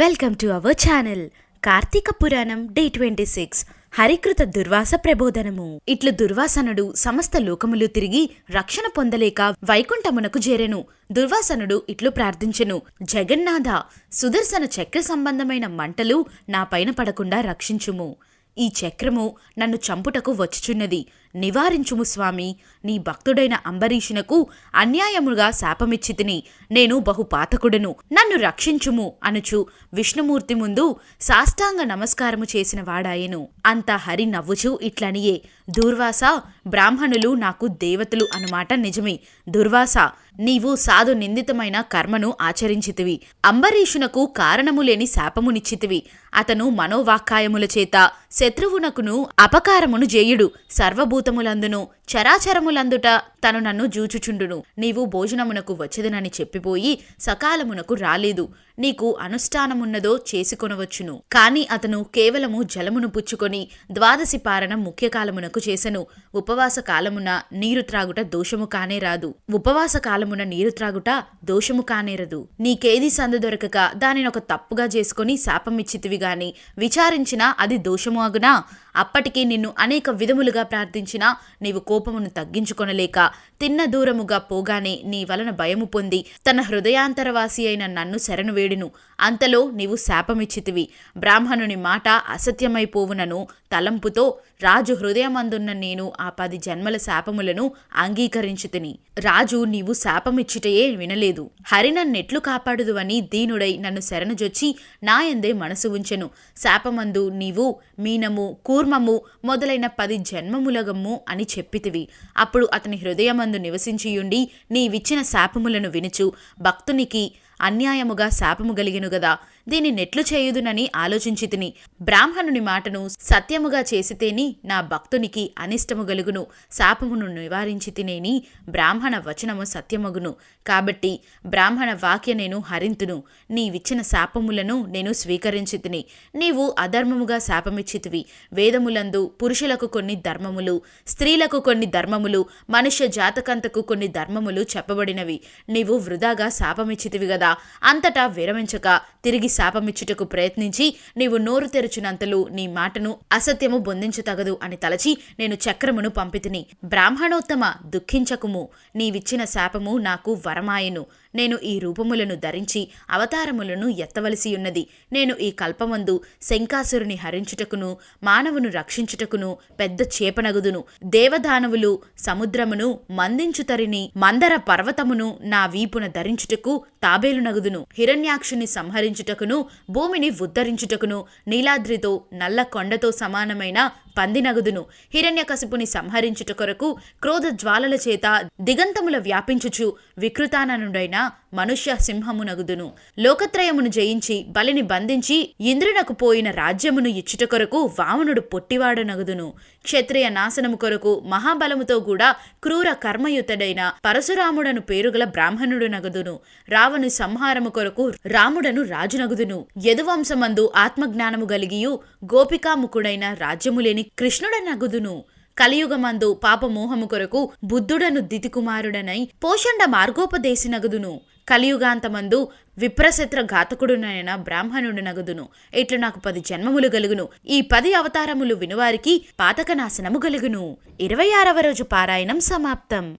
Welcome to our channel. Karthika Puranam day twenty six. హరికృత Durvasa ప్రబోధనము. ఇట్లు దుర్వాసనుడు సమస్త లోకములు తిరిగి రక్షణ పొందలేక వైకుంఠమునకు చేరెను. దుర్వాసనుడు ఇట్లు ప్రార్థించెను. జగన్నాథ సుదర్శన చక్ర సంబంధమైన మంటలు నా పైన పడకుండా రక్షించుము. ఈ చక్రము నన్ను చంపుటకు వచ్చుచున్నది. నివారించుము స్వామి. నీ భక్తుడైన అంబరీషునకు అన్యాయముగా శాపమిచ్చి తిని నేను బహుపాతకుడను. నన్ను రక్షించుము అనుచు విష్ణుమూర్తి ముందు సాష్టాంగ నమస్కారము చేసిన వాడాయెను. అంత హరి నవ్వుచూ ఇట్లనియే. దుర్వాస బ్రాహ్మణులు నాకు దేవతలు అనుమాట నిజమే. దుర్వాస నీవు సాధు నిందితమైన కర్మను ఆచరించితివి. అంబరీషునకు కారణము లేని శాపమునిచ్చితివి. అతను మనోవాక్కాయముల చేత శత్రువునకును అపకారమును జేయుడు. భూతములందును చరాచరములందుట తను నన్ను జూచుచుండును. నీవు భోజనమునకు వచ్చేదనని చెప్పిపోయి సకాలమునకు రాలేదు. నీకు అనుష్ఠానమున్నదో చేసుకొనవచ్చును. కాని అతను కేవలము జలమును పుచ్చుకొని ద్వాదశి పారణం ముఖ్య కాలమునకు చేసెను. ఉపవాస కాలమున నీరు త్రాగుట దోషము కానే రాదు. ఉపవాస కాలమున నీరు త్రాగుట దోషము కానేరదు నీకేది సందు దొరకక దానినొక తప్పుగా చేసుకొని శాపమిచ్చితివి గాని విచారించినా అది దోషము అగునా? అప్పటికి నిన్ను అనేక విధములుగా ప్రార్థించినా నీవు కోపమును తగ్గించుకొనలేక తిన్న దూరముగా పోగానే నీ వలన భయము పొంది తన హృదయాంతరవాసి అయిన నన్ను శరణు వేడును అంతలో నీవు శాపమిచ్చితివి. బ్రాహ్మణుని మాట అసత్యమైపోవునను తలంపుతో రాజు హృదయమందున్న నేను ఆ పది జన్మల శాపములను అంగీకరించుతిని. రాజు నీవు శాపమిచ్చుటయే వినలేదు. హరి నన్నెట్లు కాపాడుదువని దీనుడై నన్ను శరణుజొచ్చి నాయందే మనసు ఉంచెను. శాపమందు నీవు మీనము కూర్మము మొదలైన పది జన్మములగమ్ము అని చెప్పితివి. అప్పుడు అతని హృదయమందు నివసించియుండి నీవిచ్చిన శాపములను వినుచు భక్తునికి అన్యాయముగా శాపము గలిగిను గదా. దీని నెట్లు చేయుదునని ఆలోచించి తిని బ్రాహ్మణుని మాటను సత్యముగా చేసితేని నా భక్తునికి అనిష్టము గలుగును. శాపమును నివారించి తినేని బ్రాహ్మణ వచనము సత్యమగును. కాబట్టి బ్రాహ్మణ వాక్య నేను హరింతును. నీవిచ్చిన శాపములను నేను స్వీకరించి తిని నీవు అధర్మముగా శాపమిచ్చితివి. వేదములందు పురుషులకు కొన్ని ధర్మములు స్త్రీలకు కొన్ని ధర్మములు మనుష్య జాతకంతకు కొన్ని ధర్మములు చెప్పబడినవి. నీవు వృధాగా శాపమిచ్చితివి గదా. అంతటా విరమించక తిరిగి శాపమిచ్చుటకు ప్రయత్నించి నీవు నోరు తెరచినంతలు నీ మాటను అసత్యము బొందించతగదు అని తలచి నేను చక్రమును పంపితిని. బ్రాహ్మణోత్తమ దుఃఖించకుము. నీవిచ్చిన శాపము నాకు వరమాయెను. నేను ఈ రూపములను ధరించి అవతారములను ఎత్తవలసి ఉన్నది. నేను ఈ కల్పమందు శంకాసురుని హరించుటకును మానవును రక్షించుటకును పెద్ద చేపనగుదును. దేవదానవులు సముద్రమును మందించుతరిని మందర పర్వతమును నా వీపున ధరించుటకు తాబేలునగుదును. హిరణ్యాక్షుని సంహరించుటకును భూమిని ఉద్ధరించుటకును నీలాద్రితో నల్ల కొండతో సమానమైన పందినగుదును. హిరణ్యకశిపుని సంహరించుట కొరకు క్రోధ జ్వాలల చేత దిగంతముల వ్యాపించుచు వికృతాననుడైన మనుష్య సింహమునగుదును. లోకత్రయమును జయించి బలిని బంధించి ఇంద్రునకు పోయిన రాజ్యమును ఇచ్చుట కొరకు వామనుడు పొట్టివాడనగుదును. క్షత్రియ నాశనము కొరకు మహాబలముతో కూడా క్రూర కర్మయుతుడైన పరశురాముడను పేరుగల బ్రాహ్మణుడు నగుదును రావణు సంహారము కొరకు రాముడను రాజునగుదును. యదువంశమందు ఆత్మజ్ఞానము గలిగియు గోపికాముఖుడైన రాజ్యము లేని కృష్ణుడనగుదును. కలియుగమందు పాపమోహము కొరకు బుద్ధుడను దితికుమారుడనై పోషండ మార్గోపదేశినగుదును కలియుగాంతమందు విప్రశత్ర ఘాతకుడునైన బ్రాహ్మణుడు నగుదును. ఇట్లు నాకు పది జన్మములు గలుగును. ఈ పది అవతారములు వినువారికి పాతక నాశనము గలుగును. ఇరవై ఆరవ రోజు పారాయణం సమాప్తం.